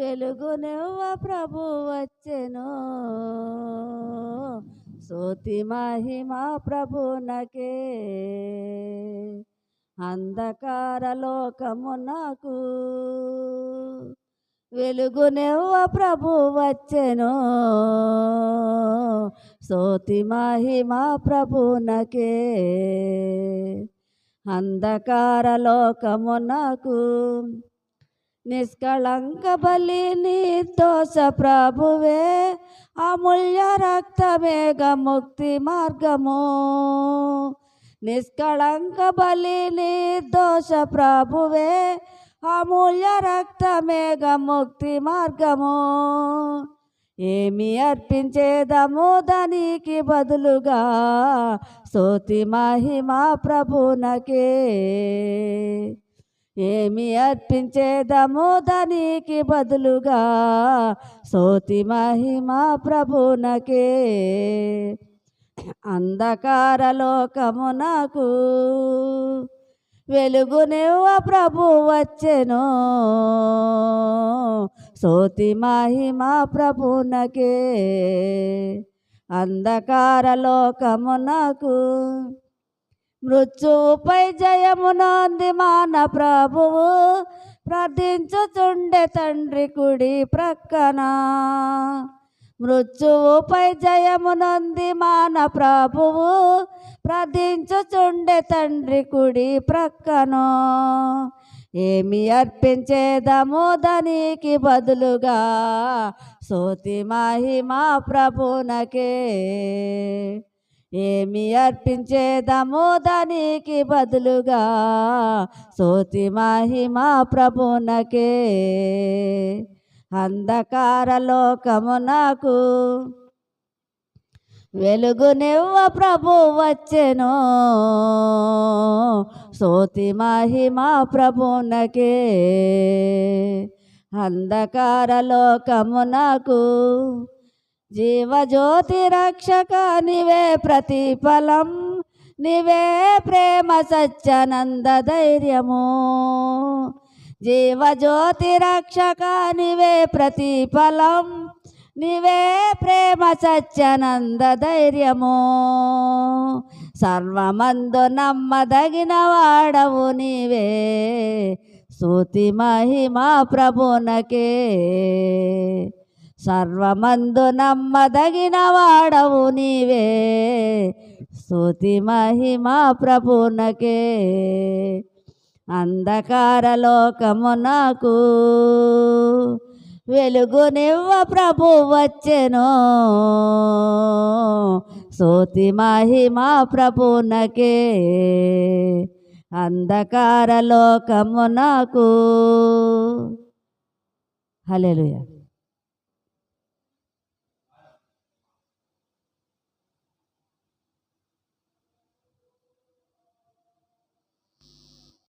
వెలుగునివ్వ ప్రభు వచ్చెను. సోతి మహిమా ప్రభునకే అంధకార లోకమునకు వెలుగునివ్వ ప్రభు వచ్చెను. సోతి మహిమా ప్రభునకే అంధకార లోకమునకు నిష్కళంక బలి నిర్దోష ప్రభువే అమూల్య రక్తమేఘ ముక్తి మార్గము. నిష్కళంక బలి నిర్దోష ప్రభువే అమూల్య రక్తమేఘ ముక్తి మార్గము. ఏమి అర్పించేదము దానికి బదులుగా సోతి మహిమా ప్రభునకే. ఏమి అర్పించేదము దానికి బదులుగా సోతి మహిమా ప్రభునకే. అంధకార లోకమునకు వెలుగునివ్వ ప్రభు వచ్చెను. సోతి మహిమా ప్రభునకే. అంధకార లోకమునకు మృత్యుపై జయమునంది మాన ప్రభువు ప్రార్థించుచుండే తండ్రి కుడి ప్రక్కన. మృత్యువుపై జయమునంది మాన ప్రభువు ప్రార్థించుచుండే తండ్రి కుడి ప్రక్కన. ఏమి అర్పించేదము దానికి బదులుగా సోతి మహిమా ప్రభునకే. ఏమి అర్పించేదము దానికి బదులుగా సోతి మహిమా ప్రభునకే. అంధకార లోకమునకు వెలుగునివ్వ ప్రభు వచ్చెను. సోతి మహిమా ప్రభునకే. అంధకార లోకమునకు జీవజ్యోతి రక్షక నివే ప్రతిఫలం నివే ప్రేమ సత్యనంద ధైర్యము. జీవజ్యోతి రక్షక నివే ప్రతిఫలం నివే ప్రేమ సత్యనంద ధైర్యము. సర్వమందు నమ్మదగిన వాడవు నీవే సూతి మహిమా ప్రభునకే. సర్వమందు నమ్మదగిన వాడవు నీవే. స్థుతి మహిమ ప్రభునకే. అంధకార లోకమునకు వెలుగునివ్వ ప్రభు వచ్చెను. సోతి మహిమా ప్రభునకే. అంధకార లోకమునకు హలెలుయా